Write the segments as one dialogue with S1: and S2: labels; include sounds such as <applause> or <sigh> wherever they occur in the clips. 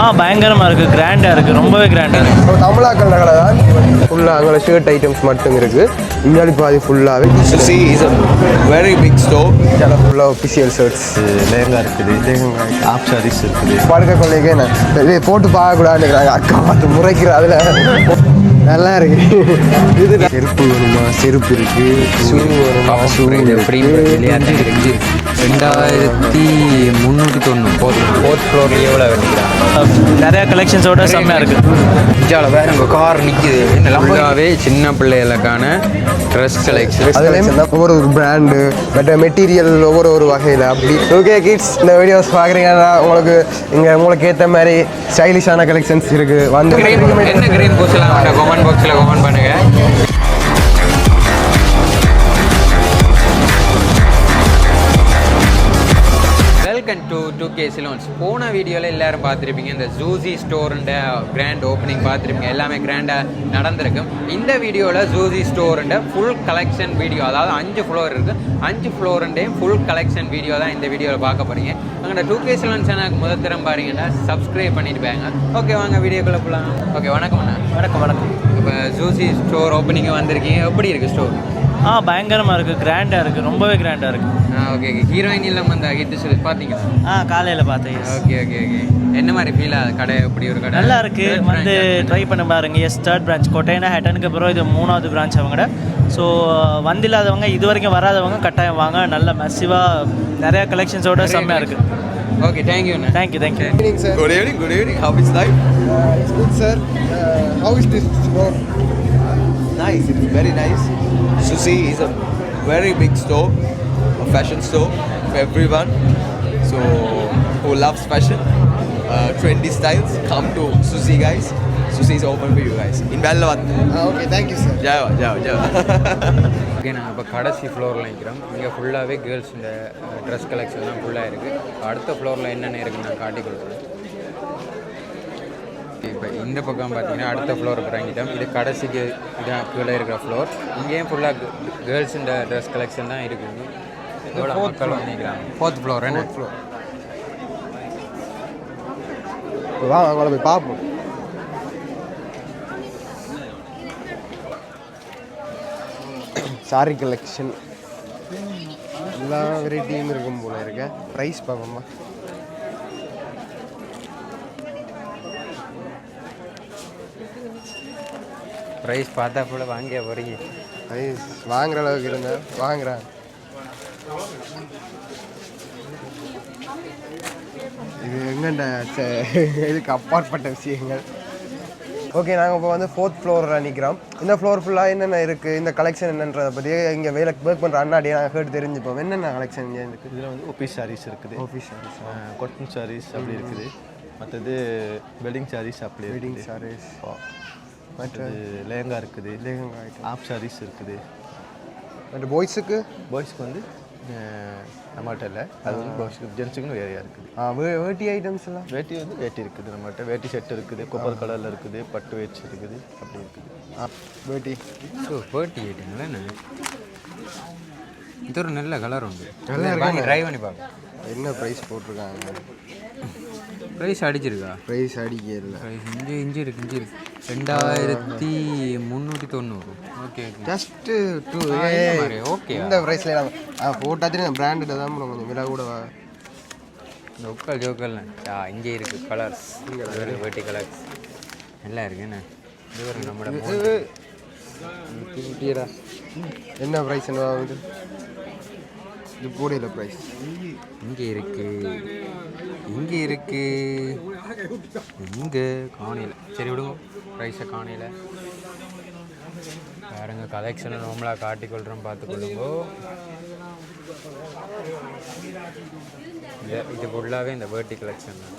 S1: ஆ பயங்கரமாக இருக்குது கிராண்டாக இருக்குது ரொம்பவே கிராண்டாக இருக்குது
S2: தமிழாக்கள் கடை தான் ஃபுல்லாக அங்கே ஷர்ட் ஐட்டம்ஸ் மட்டும் இருக்குது இந்தியாவி பாதி ஃபுல்லாகவே
S3: it's a very big store.
S2: ஃபுல்லாக ஒஃபிஷியல் ஷர்ட்ஸ்
S4: லேங்கா இருக்குது. ஆப் சாரீஸ் இருக்குது.
S2: படுக்க கொள்ளைக்கே நான் இதை போட்டு பார்க்கக்கூடாதுன்னு அக்கா பார்த்து முறைக்கிற அதில். நல்லா இருக்கு. இது செருப்பு வேணுமா? செருப்பு இருக்கு. ஷூ வேணுமா? ஷூ
S5: எப்படி விளையாட்டு இருக்கு. ரெண்டாயிரத்தி முந்நூற்றி தொண்ணூறு. ஃபோர்த் ஃபோர்த் ஃப்ளோர்லேயே எவ்வளோ வேண்டிக்கிறாங்க
S1: நிறையா கலெக்ஷன்ஸோட செம்மையாக இருக்குது
S5: இந்தியாவில் வேற உங்கள் கார் நிற்கிது ஃபுல்லாகவே சின்ன பிள்ளைகளுக்கான ட்ரெஸ் கலெக்ஷன்
S2: அதுலேயும் ஒவ்வொரு ஒரு பிராண்டு பட் மெட்டீரியல் ஒவ்வொரு ஒரு வகையில் அப்படி. ஓகே கிட்ஸ் இந்த வீடியோஸ் பார்க்குறீங்கன்னா உங்களுக்கு இங்கே உங்களுக்கு ஏற்ற மாதிரி ஸ்டைலிஷான கலெக்ஷன்ஸ் இருக்குது வந்து
S5: என்ன கிரீன் பூஸ்லாம் கமெண்ட் பாக்ஸில் கமெண்ட் பண்ணுங்கள் டு கே சிலோன்ஸ் போன வீடியோவில் எல்லாரும் பார்த்துருப்பீங்க. இந்த ஜூசி ஸ்டோருண்ட கிராண்ட் ஓப்பனிங் பார்த்துருப்பீங்க. எல்லாமே கிராண்டாக நடந்திருக்கும் இந்த வீடியோவில் ஜூசி ஸ்டோருண்ட ஃபுல் கலெக்ஷன் வீடியோ அதாவது அஞ்சு ஃப்ளோர் இருக்குது அஞ்சு ஃப்ளோருண்டையும் ஃபுல் கலெக்ஷன் வீடியோ தான் இந்த வீடியோவில் பார்க்க போகிறீங்க அங்கே டூ கே சிலோன்ஸ் எனக்கு முதல் தரம் பாருங்கன்னா சப்ஸ்கிரைப் பண்ணிட்டு ஓகே வாங்க வீடியோக்குள்ளே போகலாம் ஓகே வணக்கம் அண்ணா.
S1: வணக்கம் வணக்கம்.
S5: இப்போ ஜூசி ஸ்டோர் ஓப்பனிங் வந்திருக்கீங்க. எப்படி இருக்குது ஸ்டோர்
S1: ஆ பயங்கரமாக இருக்குது கிராண்டாக இருக்குது ரொம்பவே கிராண்டாக இருக்குது
S5: ஆ ஓகே ஓகே ஹீரோயின் இல்லாமல் அந்த ஹிட் சொல்லி பார்த்தீங்களா?
S1: ஆ காலையில் பார்த்தேன்.
S5: ஓகே ஓகே ஓகே என்ன மாதிரி ஃபீல் ஆகுது கடை எப்படி ஒரு கடை?
S1: நல்லா இருக்கு. வந்து ட்ரை பண்ண பாருங்க. எஸ் தேர்ட் பிரான்ச் கொட்டைனா ஹேட்டனுக்கு அப்புறம் இது மூணாவது பிரான்ச் அவங்கட ஸோ வந்தில்லாதவங்க இது வரைக்கும் வராதவங்க கட்டாயம் வாங்க. நல்ல மெஸ்ஸிவாக நிறைய கலெக்ஷன்ஸோட செம்மையாக இருக்குது
S5: okay thank you Anna.
S1: Thank you thank you
S2: sir
S3: Good evening, good evening. How is life?
S2: It's good sir how is this
S3: Nice, it's very nice. Susi is a very big store, a fashion store for everyone. So, who loves fashion, uh, trendy styles, come to Susi, guys. Susi is open for you guys. In Ballavat.
S2: Okay thank you sir
S3: Java, Java, Java. <laughs>
S5: Okay நாங்கள் இப்போ கடைசி ஃப்ளோரில் நிற்கிறோம் இங்கே ஃபுல்லாகவே girls இந்த dress கலெக்ஷன்லாம் ஃபுல்லாக இருக்குது அடுத்த ஃப்ளோரில் என்னென்ன இருக்குன்னு நான் காட்டி கொடுக்குறேன் இப்போ இந்த பக்கம் பார்த்தீங்கன்னா அடுத்த ஃப்ளோர் இறங்கிட்டோம் இது கடைசிக்கு இதான் கீழே இருக்கிற ஃப்ளோர் இங்கேயும் ஃபுல்லாக கேர்ள்ஸ் இந்த ட்ரெஸ் கலெக்ஷன் தான் இருக்குது எவ்வளோ மக்கள் நினைக்கிறாங்க ஃபோர்த் ஃப்ளோர் என்ன? ஃப்ளோர்
S2: வா அவங்கள போய் பார்ப்போம் சாரி கலெக்ஷன் எல்லா வெரைட்டியும் இருக்கும் போல இருக்க. ப்ரைஸ் பார்ப்போம்மா
S5: ப்ரைஸ் பார்த்தா போல வாங்கிய போகிறீங்க
S2: ப்ரைஸ் வாங்குற அளவுக்கு இருந்தா வாங்குறேன் இது எங்கண்ட இதுக்கு அப்பாற்பட்ட விஷயங்கள். ஓகே நாங்கள் இப்போ வந்து ஃபோர்த் ஃப்ளோரில் நிற்கிறோம் இந்த ஃப்ளோர் ஃபுல்லாக என்னென்ன இருக்குது இந்த கலெக்ஷன் என்னன்றதை பற்றி இங்கே வேலை ஒர்க் பண்ணுற அண்ணாடியே நாங்கள் கேட்டு தெரிஞ்சுப்போம். என்னென்ன கலெக்ஷன் இங்கே இருக்குது
S4: இதில் வந்து ஒபி சாரீஸ் இருக்குது.
S2: ஆஃபீஸ் சாரீஸ்
S4: கொட்டன் சாரீஸ் அப்படி இருக்குது. மற்றது வெட்டிங் சாரீஸ் அப்படி
S2: வெட்டிங் சாரீஸ்
S4: மற்றது லேங்கா இருக்குது.
S2: ஐட்டம்
S4: ஆப் சாரீஸ் இருக்குது.
S2: மற்ற பாய்ஸுக்கு
S4: பாய்ஸ்க்கு வந்து நம்மகிட்ட இல்லை. அது வந்து ஜென்ஸுக்குன்னு வேறையாக இருக்குது?
S2: ஆ வே- வேட்டி ஐட்டம்ஸ் எல்லாம்?
S4: வேட்டி வந்து வேட்டி இருக்குது நம்மகிட்ட. வேட்டி செட் இருக்குது கொப்பர் கலரில் இருக்குது பட்டு வேட்ஸ் இருக்குது அப்படி இருக்குது.
S2: வேட்டி.
S5: ஸோ எயிட்டுங்களா என்ன? இது ஒரு நல்ல கலர் உண்டு. ட்ரை பண்ணி பார்க்க
S2: என்ன ப்ரைஸ் போட்டிருக்காங்க?
S5: ப்ரைஸ் அடிச்சிருக்கா?
S2: ப்ரைஸ் அடிக்க இல்லை.
S5: ப்ரைஸ் இஞ்சி இஞ்சி இருக்கு இஞ்சி இருக்கு. ரெண்டாயிரத்தி முந்நூற்றி தொண்ணூறு. Okay okay
S2: just two
S5: ah, இந்த
S2: ப்ரைஸில் ஆ போட்டாச்சும் பிராண்டட் தான் கொஞ்சம். விலை கூட வா-
S5: உக்கல் ஜோக்கல் ஆ இங்கே இருக்கு கலர்ஸ் வேட்டி கலர்ஸ் எல்லாம் இருக்கு என்ன? இது ஒரு நம்மளோட
S2: என்ன ப்ரைஸ் என்ன ஆகுது இது போடையில் ப்ரைஸ்
S5: இங்கே இருக்கு. இங்கே இருக்கு. இங்கே காணையில். சரி விடுங்க. ப்ரைஸை காணையில். பாருங்க கலெக்ஷனை நார்மலாக காட்டிக்கொள்கிறோம் பார்த்துக்கொள்ளுங்கோ இந்த இது ஃபுல்லாகவே இந்த வேர்ட்டி கலெக்ஷன் தான்.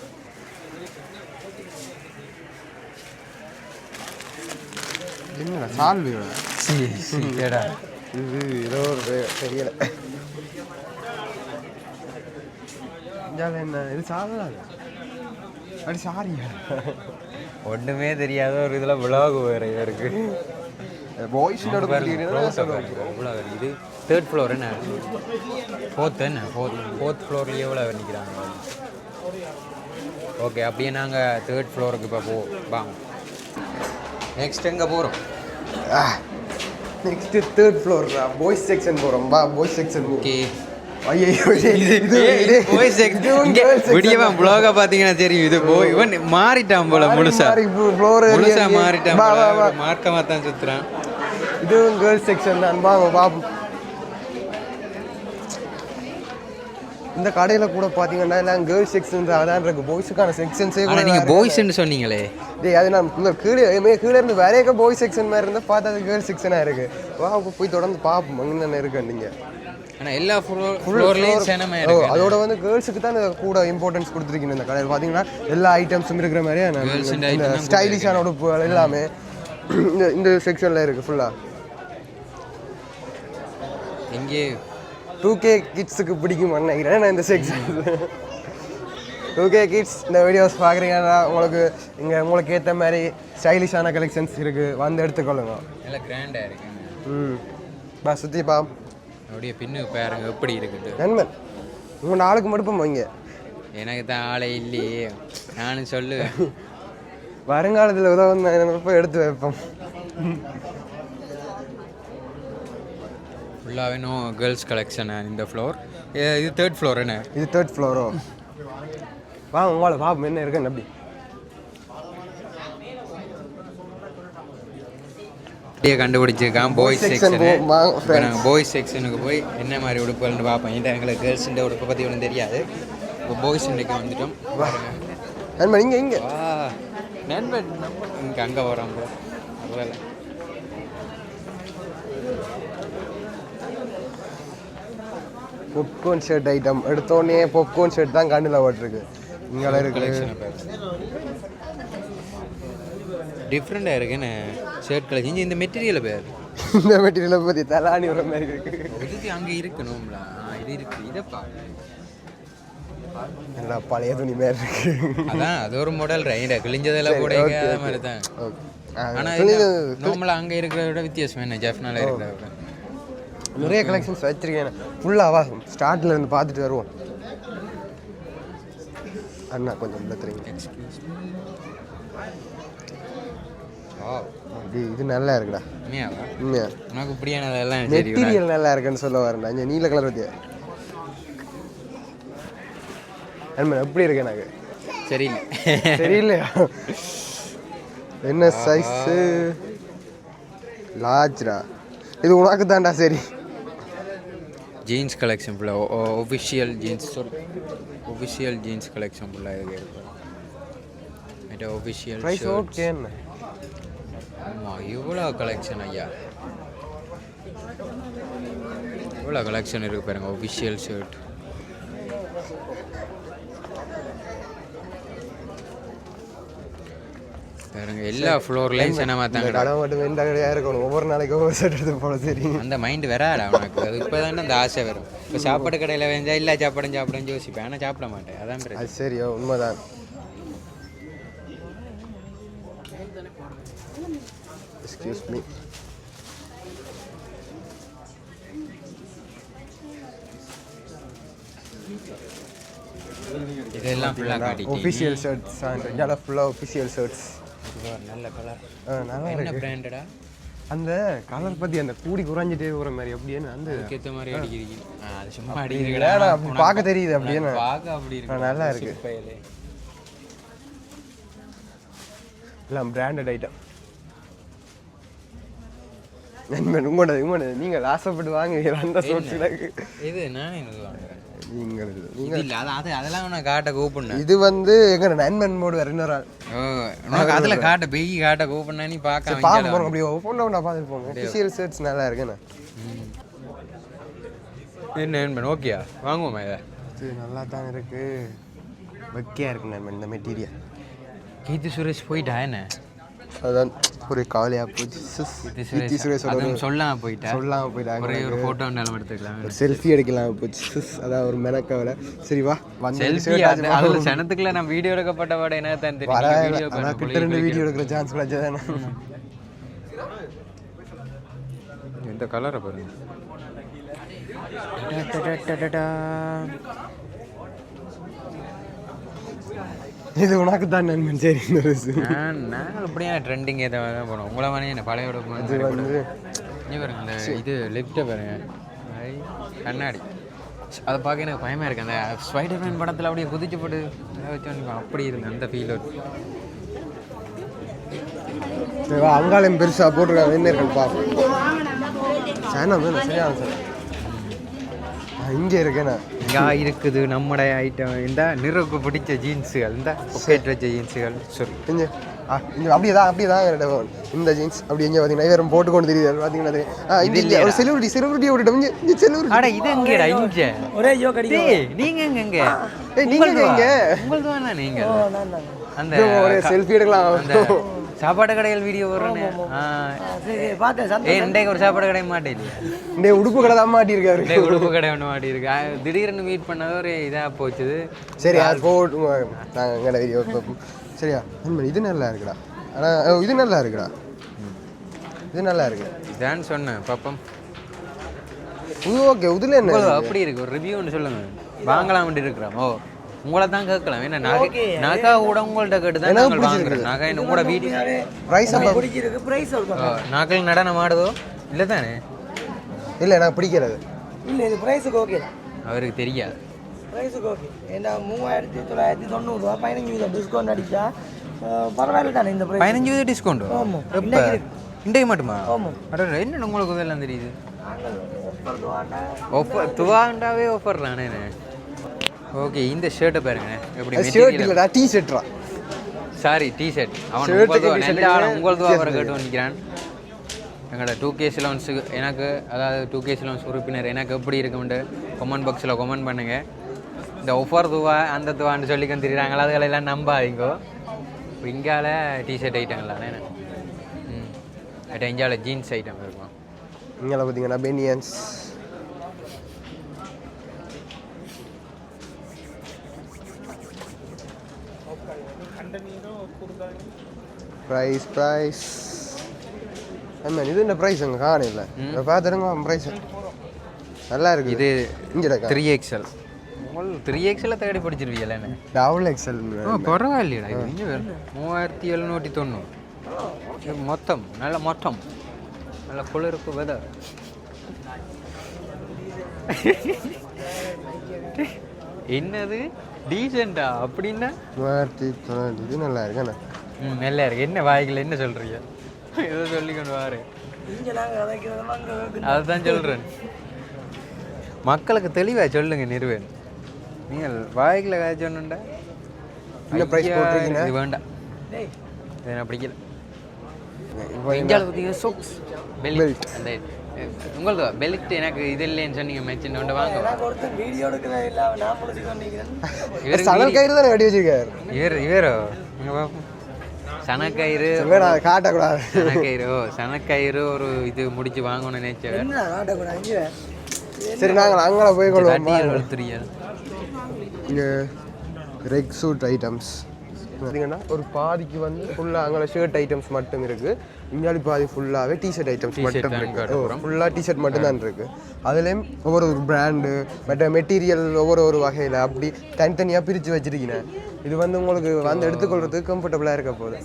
S2: என்னடா சால்வியோட
S5: ஏடா
S2: இது ஏதோ ஒரு தெரியல. என்ன இது சாதலாம் அப்படி சாரியா
S5: ஒன்றுமே தெரியாத ஒரு இதில் விலாக் வேறு இருக்கு.
S2: பாய்ஸோட
S5: இது தேர்ட் ஃப்ளோர் என்ன? ஃபோர்த் என்ன? ஃபோர்த் ஃபோர்த் ஃப்ளோர்லேயே எவ்வளோ நிற்கிறாங்க ஓகே அப்படியே நாங்கள் தேர்ட் ஃப்ளோருக்கு இப்போ போ வாங்க. நெக்ஸ்ட் எங்கே போகிறோம்
S2: next third floor boys section போறோம். வா பாய்ஸ் செக்ஷன்
S5: ஓகே
S2: ஐயோ
S5: விடியவன். ப்ளாக பார்த்தீங்கன்னா தெரியும். இது போய் இவன் மாறிட்டான் போல முழுசா. முழுசா. மாறிட்டான்
S2: வா, வா, வா.
S5: மார்க்கமாக தான் சுற்றுறான்
S2: இதுவும் கேர்ள்ஸ் செக்ஷன் தான். வாங்க பாப்போம் இந்த கடையில கூட பாத்தீங்கன்னா எல்லாம் கேர்ள்ஸ் செக்ஷன் அதான் இருக்கு. பாய்ஸுக்கான செக்ஷன்ஸே கூட
S5: ஆனால் நீங்கள்
S2: வேற
S5: பாய்ஸ்ன்னு சொன்னீங்களே.
S2: டேய் அது நான் இந்த கீழே கீழே இருந்து வேறையக்க பாய் செக்ஷன் மாதிரி இருந்தால் பார்த்தா அது கேர்ள்ஸ் செக்ஷனாக இருக்கு. வா போய் தொடர்ந்து பார்ப்போம். என்னென்ன இருக்கு நீங்க.
S5: ஆனால் எல்லா ஃப்ளோர் ஃப்ளோர்லேயும் சேனமே இருக்கு
S2: அதோட வந்து கேர்ள்ஸுக்கு தான் கூட இம்பார்ட்டன்ஸ் கொடுத்துருக்கீங்க இந்த கடையில். பார்த்தீங்கன்னா எல்லா ஐட்டம்ஸும் இருக்கிற மாதிரியே ஸ்டைலிஷான உடுப்புகள் எல்லாமே இந்த இந்த செக்ஷனில் இருக்குது ஃபுல்லாக
S5: எங்கே?
S2: டூ கே கிட்ஸுக்கு பிடிக்கும்னு நினைக்கிறேன். நான் இந்த டூ கே கிட்ஸ் இந்த வீடியோஸ் பார்க்குறீங்கன்னா உங்களுக்கு இங்கே உங்களுக்கு ஏற்ற மாதிரி ஸ்டைலிஷான கலெக்ஷன்ஸ் இருக்குது வந்து எடுத்துக்கொள்ளுங்க.
S5: நல்லா கிராண்டாக இருக்கு.
S2: ம். பா சுற்றி பா.
S5: அப்படியே பின்னு பாருங்க எப்படி இருக்குது.
S2: நண்பன் உங்கள் நாளுக்கு மட்டும் வைங்க
S5: எனக்கு தான் ஆளே இல்லையே. நானும் சொல்லுவேன்.
S2: வருங்காலத்தில் உதவும் எடுத்து வைப்போம்?
S5: ஃபுல்லாகவே நோ கேர்ள்ஸ் கலெக்ஷன் இந்த ஃப்ளோர் இது தேர்ட் ஃப்ளோர் என்ன?
S2: இது தேர்ட் ஃப்ளோரோ வா உங்களை பாப்போம் என்ன இருக்குன்னு அப்படி?
S5: அப்படியே கண்டுபிடிச்சிருக்கான். பாய்ஸ் செக்ஷனு
S2: வா-
S5: நாங்கள் பாய்ஸ் செக்ஷனுக்கு போய் என்ன மாதிரி உடுப்புகள்னு பார்ப்போம். ஏன்டா எங்களுக்கு கேர்ள்ஸுன்ற உடுப்பை பற்றி ஒன்றும் தெரியாது. இப்போ பாய்ஸ் இன்றைக்கு வந்துட்டோம்.
S2: நண்பன் இங்கே இங்கே.
S5: வா. நண்பன் இங்கே அங்கே வரோம் ப்ரோ
S2: பாப்கார்ன் ஷர்ட் ஐட்டம் எடுத்தோடனே பாப்கார்ன் ஷர்ட் தான் கண்ணில் ஓட்டிருக்கு. இங்கே இருக்கு.
S5: டிஃப்ரெண்ட்டாக இருக்குன்னு ஷர்ட் கலெக்ஷன் இந்த மெட்டீரியல் பேர். <laughs>
S2: இந்த மெட்டீரியலை பற்றி தலாணி வர மாதிரி இருக்கு.
S5: அங்கே இருக்கணும்ல இது இருக்கு. இதை
S2: நல்லா பழைய துணி மாதிரி இருக்கு.
S5: அதான் அது ஒரு மாடல் ரைடா கிழிஞ்சதெல்லாம் கூட அதே. மாதிரி தான்.
S2: ஓகே ஆ,
S5: ஆனா
S2: துணி
S5: நார்மலாக அங்கே இருக்கிறத விட வித்தியாசம் என்ன? ஜெஃப்னால இருக்கிறத
S2: நிறைய கலெக்ஷன்ஸ் வச்சிருக்கேன். ஃபுல்லாக வா ஸ்டார்ட்ல இருந்து பார்த்துட்டு வருவோம். அண்ணா கொஞ்சம் உள்ள தெரியுங்க இது- நல்லா இருக்குடா. உண்மையா?
S5: உனக்கு இப்படியானதெல்லாம் சரி
S2: மெட்டீரியல் நல்லா இருக்குன்னு சொல்ல வரேன்டா. இங்கே நீல கலர் பத்தியா? நண்பன் எப்படி இருக்கு எனக்கு?
S5: சரியில்லை.
S2: தெரியலையா என்ன சைஸு லார்ஜ்ரா இது உனக்கு தான்டா சரி.
S5: ஜீன்ஸ் கலெக்ஷன் ஃபுல்லாக ஒஃபிஷியல் ஜீன்ஸ் சொல் ஒஃபிஷியல் ஜீன்ஸ் கலெக்ஷன் ஃபுல்லாக இது இருக்கு இது ஒஃபிஷியல் ஆமாம் இவ்வளோ கலெக்ஷன் ஐயா. இவ்வளோ கலெக்ஷன் இருக்கு பாருங்க ஒஃபிஷியல் ஷர்ட் பாருங்க எல்லா ஃப்ளோர்லேயும் சினிமா
S2: இந்த
S5: தாங்கடா.
S2: கடை மட்டும் எந்த கடையாக இருக்கணும்? ஒவ்வொரு நாளைக்கு ஒவ்வொரு செட் எடுத்து போல சரி.
S5: அந்த மைண்ட் வராடா உனக்கு. அது இப்போ தானே அந்த ஆசை வரும். இப்போ சாப்பாடு கடையில் வேஞ்சா இல்லை சாப்பாடும் சாப்பிடும் யோசிப்பேன். ஆனால் சாப்பிட மாட்டேன். அதான் பிரச்சனை.
S2: அது சரியோ உண்மைதான். எக்ஸ்கியூஸ் மீ
S5: இதெல்லாம் ஃபுல்லாக
S2: ஒஃபிஷியல் ஷர்ட்ஸ் ஃபுல்லாக ஒஃபிஷியல் ஷர்ட்ஸ்
S5: நல்ல கலர்
S2: நல்லா
S5: என்ன
S2: இருக்கு.
S5: பிராண்டடா
S2: அந்த கலர் பற்றி அந்த கூடி குறைஞ்சிட்டே போகிற மாதிரி எப்படின்னு அந்த
S5: அதுக்கேற்ற மாதிரி அடிக்கிறீங்க. அது சும்மா அடிக்கிறீங்களா
S2: அப்படி பார்க்க தெரியுது அப்படின்னு.
S5: பார்க்க அப்படி இருக்கு
S2: நல்லா இருக்கு. எல்லாம் பிராண்டட் ஐட்டம் உங்களோட உங்களோட நீங்கள் ஆசைப்பட்டு வாங்குவீங்க அந்த எனக்கு.
S5: இது நானே வாங்குறேன்?
S2: நீங்கள் இது
S5: இல்லை அது அது அதெல்லாம் நான் காட்ட கூப்பிடுனேன்
S2: இது வந்து எங்க நண்பன் மோடு வேற இன்னொரு ஆள்.
S5: உனக்கு அதில் காட்ட பெய் காட்ட கூப்பிடுனா நீ பார்க்க
S2: பார்க்க போறோம் அப்படி ஒவ்வொன்றா ஒன்றா பார்த்துட்டு போங்க. ஒஃபிஷியல் ஷர்ட்ஸ் நல்லா இருக்குண்ணே
S5: என்ன? நண்பன் ஓகேயா வாங்குவோமா இதை?
S2: இது நல்லா தான் இருக்கு. வெக்கையா இருக்கு நண்பன் இந்த மெட்டீரியல்
S5: கீர்த்தி சுரேஷ் போயிட்டா என்ன?
S2: அதான் ஒரு கவலையா போச்சு.
S5: சொல்லாம போயிட்டா?
S2: சொல்லாம போயிட்டாங்க
S5: ஒரே ஃபோட்டோ நிலம் எடுத்துக்கலாம்.
S2: ஒரு செல்ஃபி எடுக்கலாம் போச்சு. சிஸ், அதான் ஒரு மெனக்கவலை. சரி வா. வந்து.
S5: சனத்துக்குள்ள நான் வீடியோ எடுக்கப்பட்ட படம் என்ன தான் தெரியும்?
S2: கிட்ட ரெண்டு வீடியோ எடுக்கிற சான்ஸ் கிடைச்சதானே
S5: இந்த கலரை பாருங்க.
S2: இது உனக்கு தான் நண்பன். சரி இந்த ட்ரெஸ்
S5: நான் அப்படியே ட்ரெண்டிங் ஏதோ தான் போனோம் உங்களை மாதிரி என்ன பழைய விட
S2: இது வந்து
S5: இங்கே பாருங்க அந்த இது லெஃப்ட்டை பாருங்க. கண்ணாடி. அதை பார்க்க எனக்கு பயமாக இருக்கு. அந்த ஸ்பைடர்மேன் படத்தில் அப்படியே குதிச்சு போட்டு வச்சு அப்படி இருந்து அந்த ஃபீல்
S2: சரி, வா அங்காளையும் பெருசாக போட்டிருக்காங்க என்ன இருக்குன்னு பார்ப்போம் சேனா வேணும் சரியான சார். இங்கே இருக்கேண்ணா
S5: இங்கே இருக்குது நம்முடைய ஐட்டம் இந்த நிறுவுக்கு பிடிச்ச ஜீன்ஸுகள் இந்த பொக்கெட் வச்ச ஜீன்ஸுகள் சரி.
S2: இங்கே. ஆ இங்கே அப்படியே தான் அப்படியே தான். இந்த ஜீன்ஸ் அப்படி இங்கே பார்த்தீங்கன்னா இவரும் போட்டு கொண்டு தெரியுது பார்த்தீங்கன்னா இது இல்லையா ஒரு செலிபிரிட்டி செலிபிரிட்டியை விட்டுட்டோம் இங்கே செலிபிரிட்டி
S5: அட இது எங்கடா? இங்க.
S1: ஒரே கடிக்கும்
S5: டேய், நீங்க எங்க எங்க
S2: ஏய், நீங்க எங்க இங்க?
S5: உங்களுக்கு தானே நீங்க? அந்த
S2: ஒரு செல்ஃபி எடுக்கலாம்.
S5: சாப்பாடு கடைகள் வீடியோ
S1: பார்த்தேன்
S5: இன்றைக்கு ஒரு சாப்பாடு கடை மாட்டே இல்லையா
S2: இந்த உடுப்பு கடை தான் மாட்டியிருக்காரு
S5: இன்றைக்கு உடுப்பு கடை ஒன்று மாட்டி இருக்கு ஆ, திடீர்னு மீட் பண்ணது ஒரு இதாக போச்சுது.
S2: சரி அது போட்டு வீடியோ. சரியா இது நல்லா இருக்குடா. ஆனால் இது நல்லா இருக்குடா. இது நல்லா இருக்கு.
S5: இதான் சொன்னேன் பாப்போம்.
S2: ஓகே இதில் என்ன
S5: அப்படி இருக்கு. ஒரு ரிவ்யூ ஒன்று சொல்லுங்க. வாங்கலாம் இருக்கிறோம் ஓ. உங்களை தான் கேட்கலாம். என்ன நகை நகை கூட உங்கள்ட்ட கேட்டு தான் நாங்கள் வாங்குறோம். நகை உங்களோட வீடியோ
S2: ப்ரைஸ்
S1: பிடிச்சிருக்கு ப்ரைஸ்
S5: நாக்கள் நடனம் ஆடுதோ? இல்லை தானே
S2: இல்லை எனக்கு பிடிக்கிறது.
S1: இல்லை இது ப்ரைஸுக்கு ஓகே
S5: அவருக்கு தெரியாது.
S1: ப்ரைஸுக்கு ஓகே ஏன்னா மூவாயிரத்தி தொள்ளாயிரத்தி தொண்ணூறுரூவா பதினஞ்சு வீதம் டிஸ்கவுண்ட் அடிச்சா பரவாயில்ல தானே இந்த ப்ரைஸ்
S5: பதினஞ்சு வீதம் டிஸ்கவுண்ட்
S1: ஆமா.
S5: எப்போ? இன்றைக்கு மட்டுமா?
S1: ஆமா.
S5: அட என்ன உங்களுக்கு இதெல்லாம் தெரியுது?
S1: ஆஃபர்
S5: துவாண்டாவே ஆஃபர் தானே ஓகே இந்த ஷர்ட்டை பாருங்க எப்படி
S2: ஷர்ட் இல்லைடா டீ ஷர்ட்ரா
S5: சாரி நல்ல
S2: t-shirt.
S5: அவன்
S2: க்கு
S5: உங்கள் துவா வர கேட்டு வந்துக்கிறான் எங்களோட டூ கே சிலோன்ஸுக்கு எனக்கு அதாவது டூ கே சிலோன்ஸ் உறுப்பினர் எனக்கு எப்படி இருக்கும்ட்டு கமெண்ட் பாக்ஸில் கமெண்ட் பண்ணுங்க. இந்த ஒஃபர் துவா அந்த துவான்னு சொல்லிக்க தெரியுறாங்களா அதுகளெல்லாம் நம்பாதீங்கோ. இப்போ இங்கால டிஷர்ட் ஐட்டங்களாண்ணே ம். அட்ட இங்கால ஜீன்ஸ் ஐட்டம் இருக்கும்.
S2: இங்கே பார்த்தீங்கன்னா பெனியன்ஸ் ப்ரைஸ் ப்ரைஸ் ஆமாம் இது என்ன ப்ரைஸ் அங்கே காணையில் இப்போ பார்த்துருங்க ப்ரைஸ் நல்லா இருக்கு
S5: இது
S2: இங்கே
S5: த்ரீ எக்ஸல் த்ரீ எக்ஸில் தேடி படிச்சிருவீங்களே
S2: டபுள் எக்ஸல்
S5: பரவாயில்லையடா இது இங்கே வேறு மூவாயிரத்தி எழுநூற்றி தொண்ணூறு. மொத்தம் நல்ல மொத்தம். நல்ல குளிர்ப்பு வெதர் என்னது? டீசெண்டா? அப்படின்னா?
S2: மூவாயிரத்தி தொள்ளாயிரத்தி இது நல்லா இருக்குண்ணா
S5: ம் நல்லா இருக்கு. என்ன வாய்கள் என்ன சொல்றீங்க? ஏதோ வாரு.
S1: நாங்கள் அதைக்கிறதெல்லாம் அங்கே
S5: அதுதான் சொல்றேன். மக்களுக்கு தெளிவா சொல்லுங்க நிறுவன். நீங்கள் வாய்களை காய்ச்சோன்னுண்டா
S2: என்ன price போட்டிருக்கீங்க?
S5: இது வேண்டாம்.
S1: டேய்.
S5: இது நான் பிடிக்கல.
S2: இப்போ
S5: இந்தியாவில் பார்த்தீங்கன்னா சோக்ஸ் பெல்ட் அந்த உங்களுக்கு பெல்ட் எனக்கு இது இல்லைன்னு சொன்னீங்க மெச்சின் கொண்டு வாங்க.
S1: நான் ஒருத்தர் வீடியோ எடுக்கிறேன் இல்லாமல் நான் முடிச்சு கொண்டிருக்கிறேன்
S5: இவருக்கு
S2: சணல் கயிறு தானே கட்டி வச்சிருக்காரு.
S5: இவர் இவரோ? இங்க பாப்போம். சனக்கயிறு.
S2: வேணா காட்டக்கூடாது.
S5: சனக்கயிறு. சனக்கயிறு ஒரு இது முடிச்சு வாங்கணும்னு நினைச்சவர்
S1: என்ன நாட்டக்கூடாது இங்கே.
S2: சரி நாங்கள் அங்கே போய் கொள்வோம் இங்கே ரெக் சூட் ஐட்டம்ஸ் பார்த்தீங்கன்னா ஒரு பாதிக்கு வந்து ஃபுல்லாக அங்கே ஷர்ட் ஐட்டம்ஸ் மட்டும் இருக்குது இங்காலி பாதி ஃபுல்லாகவே டிஷர்ட் ஐட்டம்ஸ் மட்டும்
S5: தான்
S2: இருக்கு. ஃபுல்லாக டிஷர்ட் மட்டும் தான் இருக்குது அதுலேயும் ஒவ்வொரு ஒரு பிராண்டு மற்ற மெட்டீரியல் ஒவ்வொரு ஒரு வகையில் அப்படி தனித்தனியாக பிரித்து வச்சிருக்கீங்க. இது வந்து உங்களுக்கு வந்து எடுத்துக்கொள்றதுக்கு கம்ஃபர்டபுளாக இருக்க போகுது.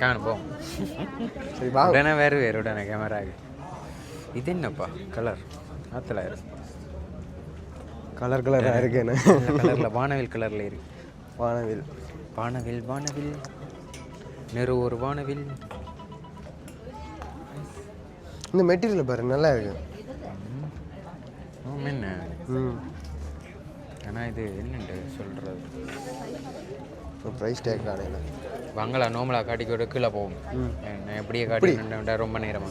S5: காணும் போ.
S2: சரி வாங்க
S5: உடனே வேறு வேறு உடனே கேமராக்கு இது என்னப்பா? கலர் ஆத்தலாயிரம்
S2: கலர் கலராக இருக்குன்னு
S5: கலரில் வானவில் கலரில் இருக்கு.
S2: வானவில்.
S5: வானவில் வானவில். நெரு ஒரு வானவில்.
S2: இந்த மெட்டீரியல் பாரு நல்லா இருக்கு.
S5: என்ன?
S2: ம்.
S5: ஆனால் இது என்னண்டு சொல்கிறது
S2: ப்ரைஸ் டேக் காணையில்
S5: வங்களா நோமலா காட்டிக்கோட கீழே நான் எப்படியே காட்டி ரொம்ப நேரமா?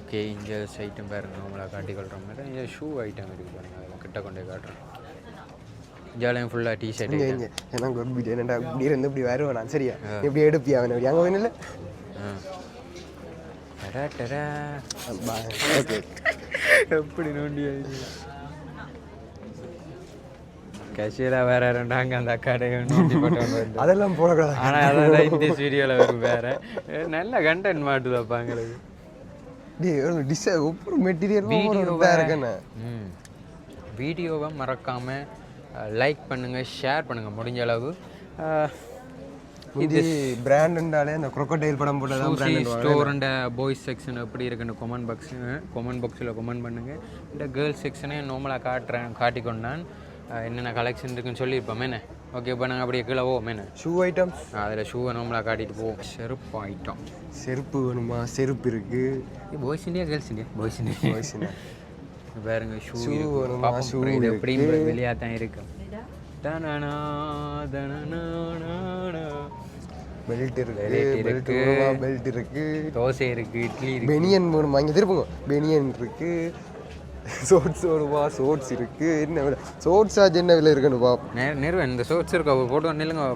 S5: ஓகே இங்கே ஐட்டம் பாருங்க நோமலா காட்டிக்கொள்கிற மாதிரி. இங்கே ஷூ ஐட்டம் இருக்குது பாருங்க அதில் கிட்ட கொண்டு காட்டுறேன். இஞ்சாலையும் ஃபுல்லாக டிஷர்ட்
S2: இங்கே இங்கே. எனக்கு ஒரு வீடியோ என்னடா இப்படி இருந்து இப்படி வருவேன்? நான் சரியா இப்படி எடுப்பியா அவன்? அப்படி அங்கே வேணும் ஓகே
S5: எப்படி நோண்டி கேஷியலாக வேற ரெண்டாங்க அந்த வந்து
S2: அதெல்லாம் போடக்கூடாது.
S5: ஆனால் அதான் இந்த வீடியோவில் வரும் வேற. நல்ல கண்டென்ட்
S2: டேய் ஒரு டிசை ஒவ்வொரு மெட்டீரியல்
S5: வீடியோவை
S2: இருக்குன்னு
S5: மறக்காம லைக் பண்ணுங்கள் ஷேர் பண்ணுங்கள் முடிஞ்ச அளவு.
S2: இது பிராண்டுண்டாலே அந்த crocodile படம் போட்டதான் பிராண்ட்
S5: ஸ்டோருண்ட பாய்ஸ் செக்ஷன் எப்படி இருக்குன்னு கொமெண்ட் பாக்ஸ் கொமெண்ட் பாக்ஸில் கொமெண்ட் பண்ணுங்கள் இந்த கேர்ள்ஸ் செக்ஷனே நார்மலாக காட்டுறேன் காட்டிக்கொண்டான். என்னென்ன கலெக்ஷன் இருக்குன்னு சொல்லியிருப்போம் என்ன ஓகே இப்போ நாங்கள் அப்படியே கீழே போவோம் என்ன
S2: ஷூ ஐட்டம்ஸ்
S5: அதில் ஷூவை நார்மலாக காட்டிட்டு போவோம். செருப்பு ஐட்டம்
S2: செருப்பு வேணுமா? செருப்பு இருக்கு.
S5: Boys India girls India boys India
S2: வயசுனா
S5: பாருங்க ஷூ
S2: வேணுமா? இருக்கு.
S5: எப்படியும் வெளியாக தான் இருக்கும்.
S2: பெல்ட் இருக்கு. பெல்ட்
S5: இருக்கு. தோசை இருக்கு இட்லி இருக்கு.
S2: பெனியன் வேணுமா? இங்கே திருப்புங்க. பெனியன் இருக்கு. சோட்ஸ் வேணுமா சோட்ஸ் இருக்கு. என்ன விலை? சோட்ஸ் ஆச்சு என்ன விலை இருக்குன்னு பாப்போம்
S5: நேர் நேர்வன் இந்த ஷோட்ஸ் இருக்கா? போட்டு நில்லுங்க.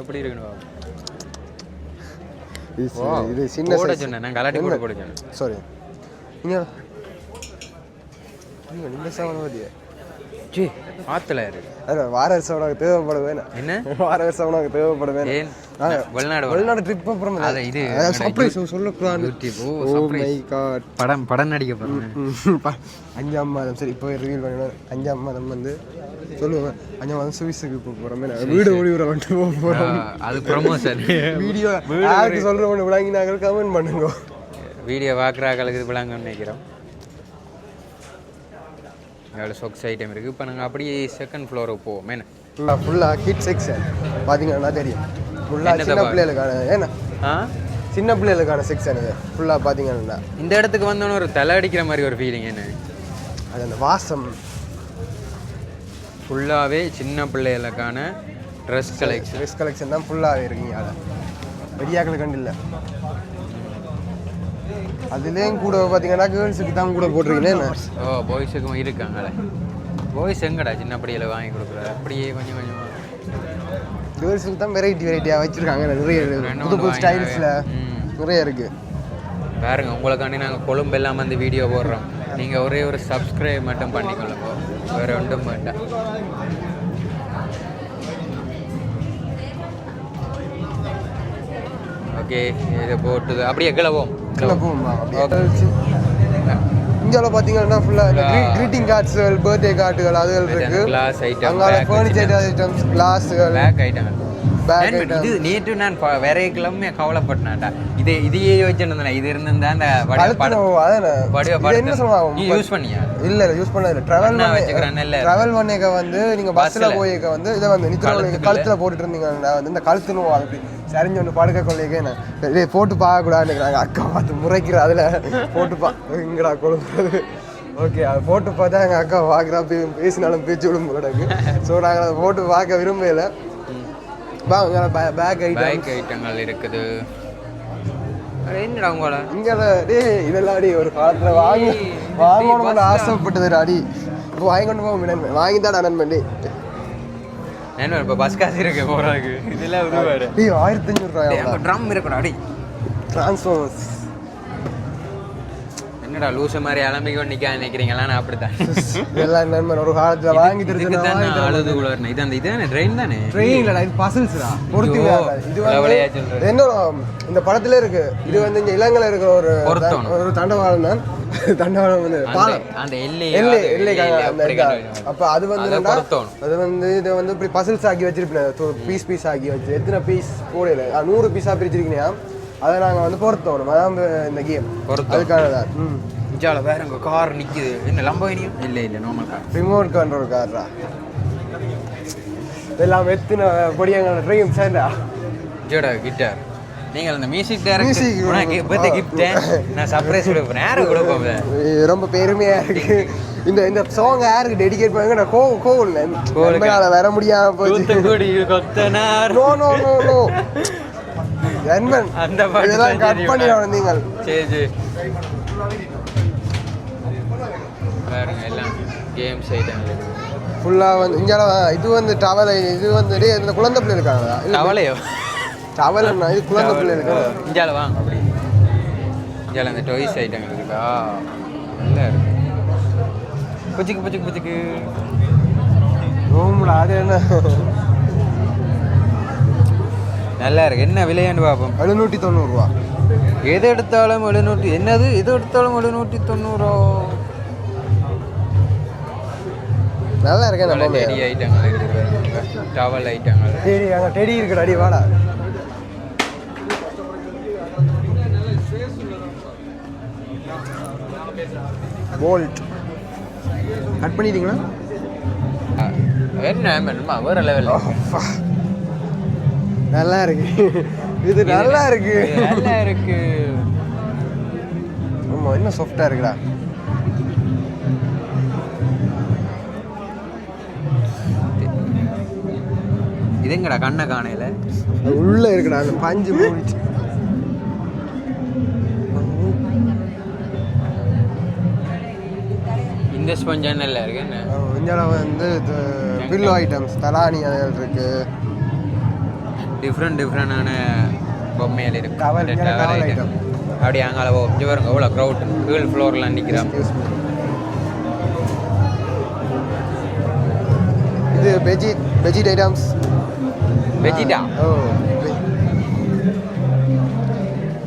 S5: எப்படி இருக்குன்னு பாப்போம்.
S2: இது சின்ன
S5: போட. சொன்னேன். நான் கலாட்டி போட்டு போட சொன்னேன்.
S2: சாரி நீங்க நீங்க நீங்க சாப்பிட மாட்டியா
S5: ஜி. ஆத்துல
S2: வார வருஷம் உனக்கு தேவைப்படுவேன்
S5: என்ன?
S2: வார வருஷம் உனக்கு தேவைப்படுவேன்
S5: வெளிநாடு
S2: வெளிநாடு ட்ரிப் அப்புறம்.
S5: அத இது
S2: சர்ப்ரைஸ் சொல்லக்கூடாது.
S5: ஓ.
S2: மை காட்
S5: படம் படம் நடிக்க போறேன்.
S2: அஞ்சாம் மாதம் சரி இப்போ ரிவீல் அஞ்சாம் மாதம் வந்து சொல்லுவேன். அஞ்சாம் மாதம் சுவிஸுக்கு போக போகிறோம் வீடு ஓடி விட வந்துட்டு போக போகிறோம்
S5: அது ப்ரொமோஷன்
S2: வீடியோ யாருக்கு சொல்கிற ஒன்று விளங்கினாங்க கமெண்ட் பண்ணுங்க.
S5: வீடியோ பார்க்குறாங்களுக்கு விளாங்கன்னு நினைக்கிறோம். எவ்வளோ சொக்ஸ் ஐட்டம் இருக்குது இப்போ நாங்கள் அப்படியே செகண்ட் ஃப்ளோருக்கு போவோம். என்ன?
S2: ஃபுல்லாக கிட் செக்ஷன் பார்த்தீங்கன்னா தெரியும். ஃபுல்லாக சின்ன? பிள்ளைகளுக்கான ஏன்னா
S5: ஆ?
S2: சின்ன பிள்ளைகளுக்கான செக்ஷன் இது. ஃபுல்லாக பார்த்தீங்கன்னா
S5: இந்த இடத்துக்கு வந்தோன்னு ஒரு தலை அடிக்கிற மாதிரி ஒரு ஃபீலிங் என்ன?
S2: அது அந்த வாசம்.
S5: ஃபுல்லாகவே சின்ன பிள்ளைகளுக்கான ட்ரெஸ் கலெக்ஷன்
S2: ட்ரெஸ் கலெக்ஷன் தான் ஃபுல்லாகவே இருக்குங்க. அதை. பெரியாக்கள் கண்டு இல்லை. அதுலேயும் கூட பார்த்தீங்கன்னா கேர்ள்ஸுக்கு தான் கூட போட்டிருக்கீங்க
S5: ஓ பாய்ஸுக்கும் இருக்காங்களே. பாய்ஸ் எங்கடா சின்ன படியில் வாங்கி கொடுக்குறாரு அப்படியே கொஞ்சம் கொஞ்சமாக
S2: கேர்ள்ஸுக்கு தான் வெரைட்டி வெரைட்டியாக வச்சுருக்காங்க நிறைய புது புது ஸ்டைல்ஸில்
S5: ம்.
S2: நிறைய இருக்குது
S5: பாருங்க உங்களுக்காண்டி நாங்கள் கொழும்பு எல்லாம் வந்து வீடியோ போடுறோம். நீங்கள் ஒரே ஒரு சப்ஸ்கிரைப் மட்டும் பண்ணிக்கொள்ளுங்க வேறு ஒன்றும் வேண்டாம் ஓகே இதை போட்டுது. அப்படியே கிளவோம்
S2: போகுமா இந்தியாவில் பார்த்தீங்கன்னா ஃபுல்லாக க்ரீட்டிங் கார்ட்ஸுகள் பர்த்டே கார்டுகள் அதுகள் இருக்கு.
S5: கிளாஸ் ஐட்டம்
S2: அங்கால ஃபர்னிச்சர் ஐட்டம்ஸ் கிளாஸுகள்
S5: நான் ப- வேற கிளம்பி கவலைப்பட்டேன்டா இது இதையே யோசிச்சுருந்தேன் இது இருந்தா அந்த யூஸ் பண்ணியா?
S2: இல்ல இல்ல யூஸ் பண்ணது டிராவல்
S5: இல்ல.
S2: டிராவல் பண்ணிக்க வந்து நீங்க பஸ்ல. போயிருக்க வந்து இதை வந்து நித்திர
S5: கழுத்துக்குள்ள.
S2: கழுத்துல. போட்டுட்டு இருந்தீங்கன்னா வந்து இந்த கழுத்து நோவு அப்படி சரிஞ்சு ஒன்று படுக்க கொள்ளைக்கே நான் இதே போட்டு பார்க்க கூடாதுன்னு அக்கா பார்த்து முறைக்கிற அதுல. போட்டு பா இங்கடா கொழும்புறது ஓகே அதை போட்டு பார்த்தா எங்கள் அக்கா பார்க்குறா பேசினாலும் பேச்சு விடும் போலக்கு ஸோ நாங்கள் அதை போட்டு பார்க்க விரும்பல வாங்க பேக் ஐட்டம்
S5: பைக் ஐட்டங்கள் இருக்குது. என்னடா உங்கள
S2: இங்க டேய் இதெல்லாம் அடி ஒரு காலத்துல வாங்கி வாங்கணும்னு ஆசைப்பட்டது அடி. இப்போ வாங்கி கொண்டு போக நண்பன். வாங்கி தான் நண்பன் டேய்.
S5: என்ன இப்போ பஸ் காசு இருக்கு போறாக்கு இதெல்லாம்
S2: டேய் ஆயிரத்தி அஞ்சூறு ரூபாய்
S5: ட்ரம் இருக்கணும் அடி.
S2: டிரான்ஸ்ஃபார்மர்ஸ்
S5: என்னடா லூசு மாதிரி அலம்பிக்கொண்டு நிற்க நினைக்கிறீங்களா நான் அப்படித்தான். <laughs>
S2: இதெல்லாம் நண்பன் ஒரு காலத்துல வாங்கி
S5: நான் அழுது வரணும். இது அந்த இது தானே? ட்ரெயின் தானே?
S2: ட்ரெயின்ல இது பசில்ஸ்டா விளையாடாது. இது வந்து. என்ன இந்த படத்துல இருக்கு. இது வந்து இங்க இலங்கையில இருக்கிற ஒரு. ஒரு தண்டவாளம் தான். <laughs> தண்டவாளம் வந்து பாலம்.
S5: அந்த- எல்லை
S2: எல்லை
S5: எல்லை.
S2: அப்ப அது வந்து
S5: அதை
S2: வந்து இதை வந்து இப்படி பசில்ஸ் ஆக்கி வச்சிருப்பேன். பீஸ் பீஸ் ஆக்கி வச்சு. எத்தனை பீஸ் போடல. நூறு பீஸா பிரிச்சிருக்கீங்க அதை நாங்க வந்து பொருத்தணும் அதான் இந்த கேம் தான். ம்.
S5: இஞ்சால வேற உங்க கார் நிக்குது. என்ன லம்போகினியும் இல்ல இல்ல நார்மல் கார்
S2: ரிமோட் கண்ட்ரோல் கார்ரா இதெல்லாம் எத்தனை பொடியங்க ட்ரீம் சேர்ந்தா
S5: ஜோட கிட்டார் நீங்கள் அந்த மியூசிக் டைரக்டர் உனக்கு பர்த்டே கிஃப்ட் நான் சர்ப்ரைஸ் கொடுப்பேன். யாரும் கொடுப்போம்
S2: இது? ரொம்ப பெருமையா இருக்கு. இந்த இந்த சாங் யாருக்கு டெடிகேட் பண்ணுங்க? நான் கோ
S5: கோவிலுக்கு.
S2: நண்பனால வர முடியாம போச்சு. நோ நோ நோ நோ
S5: அந்த
S2: இதெல்லாம் கட் பண்ணி. நீங்கள்.
S5: சரி சரி. பாருங்க எல்லாம் கேம்ஸ் ஐட்டம்
S2: ஃபுல்லா வந்து இங்க இது வந்து டவல் இது வந்து இந்த குழந்தை பிள்ளை இருக்காங்களா?
S5: கவலையோ
S2: டவல் இது குழந்தை பிள்ளை இருக்கா?
S5: வாங்க. அப்படி இஞ்சால அந்த டொய்ஸ் ஐட்டம் இருக்குதா? நல்லா இருக்கு. புச்சுக்கு புச்சுக்கு புச்சுக்கு.
S2: ரூம்ல அது என்ன?
S5: நல்லா இருக்கு என்ன விலையாண்டு பார்ப்போம்?
S2: எழுநூற்றி தொண்ணூறுரூவா
S5: எது எடுத்தாலும் எழுநூற்றி என்னது? எது எடுத்தாலும் எழுநூற்றி தொண்ணூறோ
S2: நல்லா இருக்கேன் நம்ம
S5: டெடி ஐட்டங்கள் இருக்குது டவல் ஐட்டங்கள்.
S2: டெடி அங்கே டெடி இருக்குடா அடி வாடா. போல்ட். கட் பண்ணிட்டீங்களா?
S5: என்ன என்னமா வேற லெவல்.
S2: நல்லா இருக்கு <laughs> இது நல்லா இருக்கு
S5: நல்லா இருக்கு
S2: ஆமா இன்னும் சாஃப்டா இருக்குடா.
S5: இதுங்கடா கண்ணை காணையில?
S2: உள்ள இருக்குடா அந்த பஞ்சு மூடிச்சு
S5: இந்த ஸ்பஞ்ச் நல்லா இருக்கு என்ன?
S2: வந்து பில்லோ ஐட்டம்ஸ் தலானி அதில் இருக்கு.
S5: டிஃப்ரெண்ட் டிஃப்ரெண்டான பொம்மைகள் இருக்கு
S2: இங்க.
S5: அப்படியே அங்கால போ இங்கே பாருங்க எவ்வளோ க்ரௌட் கீழ் ஃப்ளோரில் நிற்கிறான்.
S2: இது வெஜி வெஜிட் ஐட்டம்ஸ்
S5: வெஜிடா
S2: ஓ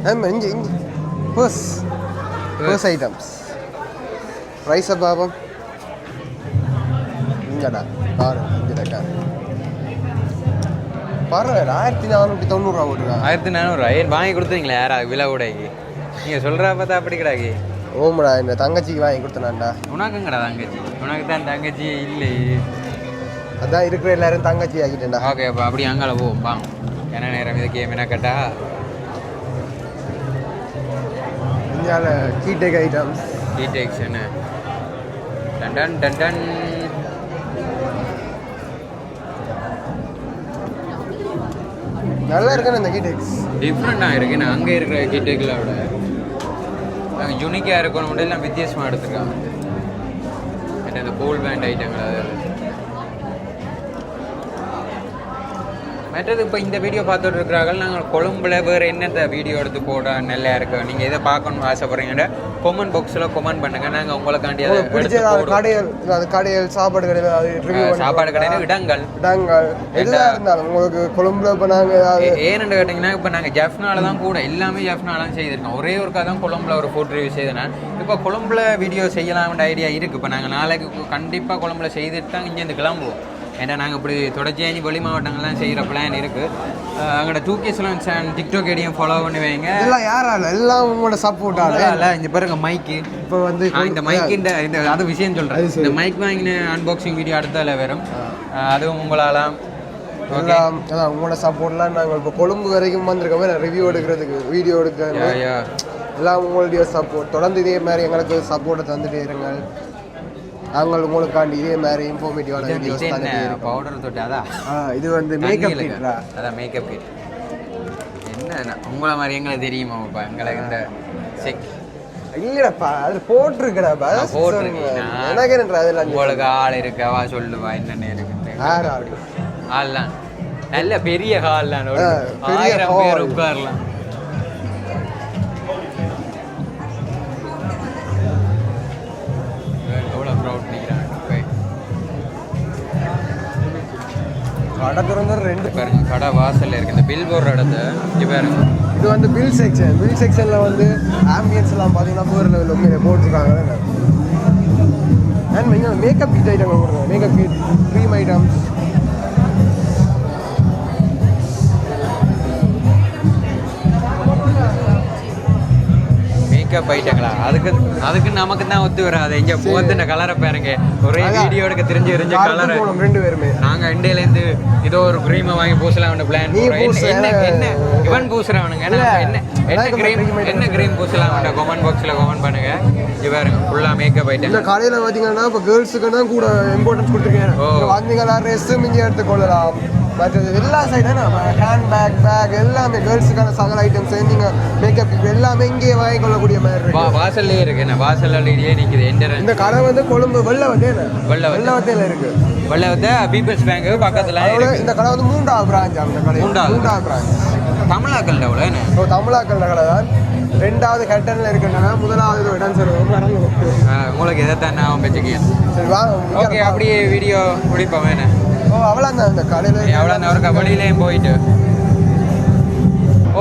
S2: ஆமாம் இஞ்சி இஞ்சி பர்ஸ் பர்ஸ் ஐட்டம்ஸ் ரைஸ் பாபம் இங்கடா பாரு இங்கடா பரவாயில்ல ஆயிரத்தி நானூற்றி தொண்ணூறுரூவா போட்டுருக்காங்க
S5: ஆயிரத்தி நானூறு ஏன் வாங்கி கொடுத்தீங்களா யாரா விலை கூடாக்கி? நீங்கள் சொல்கிறா பார்த்தா அப்படி கிடாக்கி
S2: ஓமடா இந்த தங்கச்சிக்கு வாங்கி கொடுத்தனாண்டா
S5: உனக்குங்கடா தங்கச்சி. உனக்கு தான் தங்கச்சி இல்லையே
S2: அதான் இருக்கிற எல்லாரும் தங்கச்சி ஆக்கிட்டேன்டா.
S5: ஓகே அப்போ அப்படி அங்கால போவோம். வாங்க. என்ன நேரம் இதுக்கு? என்ன கேட்டா?
S2: இந்தியாவில் கீடெக் ஐட்டம்ஸ்
S5: டீடெக்ஸ் என்ன? Done done done done.
S2: நல்லா இருக்குன்னு இந்த கீடெக்ஸ்
S5: டிஃப்ரெண்ட்டாக இருக்கு. நான் அங்கே இருக்கிற கிட்டேக்கில் விட யூனிக்காக இருக்கணும் நான் வித்தியாசமாக எடுத்துருக்காங்க. என்ன இந்த கோல் பேண்ட் ஐட்டங்கள் அது மற்றது இப்போ இந்த வீடியோ பார்த்துட்டு இருக்கிறார்கள். நாங்கள் கொழும்புல வேறு என்னத்த வீடியோ எடுத்து போட நல்லா இருக்கு? நீங்கள் எதை பார்க்கணும்னு ஆசைப்படுறீங்கன்னா கொமெண்ட் பாக்ஸில் கொமெண்ட் பண்ணுங்கள் நாங்கள் உங்களுக்காண்டி அதை
S2: உங்களுக்கு பிடிச்ச
S5: எடுத்து
S2: ஏதாவது
S5: போடுவோம்.
S2: கடைகள் அது கடைகள் சாப்பாடு
S5: அஹ் சாப்பாடு கடையில் இடங்கள்.
S2: இடங்கள். எதுவாக இருந்தாலும் உங்களுக்கு கொழும்புல இப்போ நாங்கள்
S5: ஏன்னு கேட்டிங்கன்னா இப்போ நாங்கள் ஜெஃப்னால தான் கூட எல்லாமே ஜெஃப்னால தான் செய்திருக்கோம். ஒரே ஒருக்கா தான் கொழும்புல ஒரு ஃபுட் ரிவ்யூ செய்தேன் இப்போ கொழும்புல வீடியோ செய்யலாம்ன்ற ஐடியா இருக்குது இப்போ நாங்கள் நாளைக்கு கண்டிப்பாக கொழும்புல செய்துட்டு தான் இங்கேருந்து கிளம்புவோம். ஏன்னா நாங்கள் இப்படி தொடர்ச்சியாக வெளி மாவட்டங்கள்லாம் செய்கிற பிளான் இருக்குது அங்கோட டூ கேஸ்லாம் டிக்டாக் ஐடியும் ஃபாலோ பண்ணி வைங்க.
S2: எல்லாம் யாரால? எல்லாம் உங்களோட சப்போர்ட்டால
S5: இல்லை இந்த பாருங்க மைக்கு
S2: இப்போ வந்து
S5: இந்த மைக் இந்த அது விஷயம் சொல்கிறேன். இந்த மைக் வாங்கின அன்பாக்சிங் வீடியோ அடுத்தால வரும். அதுவும்
S2: எல்லாம் அதான் உங்களோட சப்போர்ட்லாம் நாங்கள் இப்போ கொழும்பு வரைக்கும் வந்திருக்கோமே. ரிவ்யூ எடுக்கிறதுக்கு வீடியோ எடுக்க எல்லாம் உங்களுடைய சப்போர்ட் தொடர்ந்து இதே மாதிரி எங்களுக்கு சப்போர்ட்டை தந்துட்டே இருங்க நாங்கள் உங்களுக்காண்டி இதே மாதிரி இன்ஃபார்மேட்டிவான வீடியோஸ்
S5: என்ன பவுடர் தொட்டு அதான்
S2: இது வந்து மேக்கப் கிட்ரா
S5: அதான் மேக்கப் கிட் என்ன உங்களை மாதிரி எங்களுக்கு தெரியுமாப்பா எங்களுக்கு இந்த செக்
S2: இல்லடப்பா அது போட்டிருக்கடாப்பா
S5: நான் போட்டிருக்கேன்.
S2: எனக்கு என்னடா அதெல்லாம்
S5: உங்களுக்கு ஆள் இருக்கவா சொல்லுவா என்னென்ன இருக்கு
S2: யார் ஆள்?
S5: ஆள்லாம் நல்ல பெரிய ஹால்லாம் ஆயிரம் பேர். உட்காரலாம்.
S2: கடை திறந்து ரெண்டு
S5: பாருங்க கடை வாசல்ல இருக்கு. இந்த பில் போடுற இடத்த இங்க பாருங்க.
S2: இது வந்து பில் செக்ஷன் பில் செக்ஷனில் வந்து ஆம்பியன்ஸ் எல்லாம் பார்த்தீங்கன்னா வேறு லெவலில் போட்டிருக்காங்க. அண்ட் இங்கே மேக்கப் கிட் ஐட்டம் கொடுங்க makeup kit cream items
S5: makeup ஐட்டங்களா அதுக்கு அதுக்கு நமக்கு தான் ஒத்து வராது. இங்க இந்த கலரை பாருங்க. ஒரே. வீடியோ எடுக்க தெரிஞ்சு தெரிஞ்ச கலரை
S2: ரெண்டு பேருமே.
S5: நாங்க இண்டையில இருந்து ஏதோ ஒரு கிரீமை வாங்கி பூசலாம் பிளான் என்ன என்ன? இவன் பூசுறவனுங்க. என்ன என்ன கிரீம் என்ன கிரீம் பூசலாம் கமெண்ட் பாக்ஸ்ல கமெண்ட் பண்ணுங்க. இது பாருங்க ஃபுல்லா மேக்கப்
S2: இந்த
S5: ஐட்டம்
S2: கடையில் பார்த்தீங்கன்னா இப்போ கேர்ள்ஸுக்கு தான் கூட இம்பார்ட்டன்ஸ் கொடுத்துருக்கேன். வந்தீங்கன்னா ட்ரெஸ்ஸு மிஞ்சி எடுத்துக்கொள்ளலாம். மற்றது எல்லா சைடும் ஹேண்ட் பேக் பேக் எல்லாமே கேர்ள்ஸுக்கான சகல ஐட்டம்ஸ் நீங்கள் மேக்கப் எல்லாமே இங்கேயே வாங்கிக்கொள்ளக்கூடிய மாதிரி இருக்கு.
S5: வாசல்லே இருக்கு. என்ன வாசல்லையே நிக்குது. என்டர்
S2: இந்த கடை வந்து கொழும்பு
S5: வெள்ளவத்தை.
S2: வெள்ளவத்தையில் இருக்கு.
S5: வெள்ளவத்த பீப்பிள்ஸ் பேங்க் பக்கத்துல
S2: இந்த கடை வந்து மூன்றாவது பிரான்ச் அந்த கடை.
S5: மூன்றாவது.
S2: மூன்றாவது பிரான்ச்
S5: தமிழாக்கள் எவ்வளோ என்ன?
S2: ஸோ தமிழாக்கள் கடை தான். ரெண்டாவது ஹெட்டனில் இருக்கின்றன முதலாவது இடம் சொல்லுவோம்.
S5: உங்களுக்கு எதைத்தான் நான் வச்சுக்கேன்
S2: சரி வாங்க
S5: ஓகே அப்படியே வீடியோ முடிப்போம். என்ன?
S2: ஓ அவ்வளோ தான் இந்த கடையில்
S5: எவ்வளோ அந்த ஒரு வழியிலையும் போயிட்டு.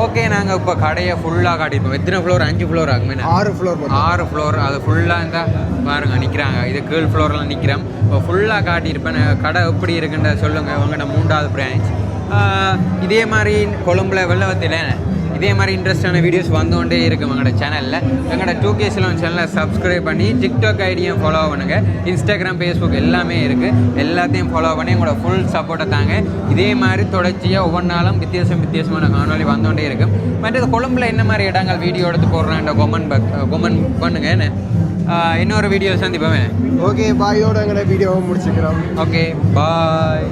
S5: ஓகே நாங்கள் இப்போ கடையை ஃபுல்லாக காட்டியிருப்போம். எத்தனை ஃப்ளோர் அஞ்சு ஃப்ளோர் ஆகுமே
S2: ஆறு ஃப்ளோர்
S5: ஆறு ஃப்ளோர் அது ஃபுல்லாக இருந்தால் பாருங்க நிற்கிறாங்க இது கீழ் ஃப்ளோரில் நிற்கிறோம் இப்போ ஃபுல்லாக காட்டியிருப்பேன். கடை எப்படி இருக்குன்ற சொல்லுங்கள் உங்கள்கிட்ட மூன்றாவது பிரான்ச் இதே மாதிரி கொழும்புல வெள்ளவத்தில் இதே மாதிரி இன்ட்ரெஸ்டான வீடியோஸ் வந்துகொண்டே இருக்கும் எங்களோட சேனலில் எங்களோட டூ கே சிலோன் சேனலை சப்ஸ்கிரைப் பண்ணி டிக்டாக் ஐடியும் ஃபாலோ பண்ணுங்கள் இன்ஸ்டாகிராம் ஃபேஸ்புக் எல்லாமே இருக்குது எல்லாத்தையும் ஃபாலோ பண்ணி உங்களோட ஃபுல் சப்போர்ட்டை தாங்க. இதே மாதிரி தொடர்ச்சியாக ஒவ்வொரு நாளும் வித்தியாசம் வித்தியாசமான காணொலி வந்துகொண்டே இருக்கும். மற்றது கொழும்புல என்ன மாதிரி இடங்கள் வீடியோ எடுத்து போடுறேன் கொமெண்ட் கொமெண்ட் பண்ணுங்க என்ன? இன்னொரு வீடியோ சந்திப்போமே
S2: ஓகே பாயோட எங்களை வீடியோவை முடிச்சுக்கிறோம்.
S5: Okay bye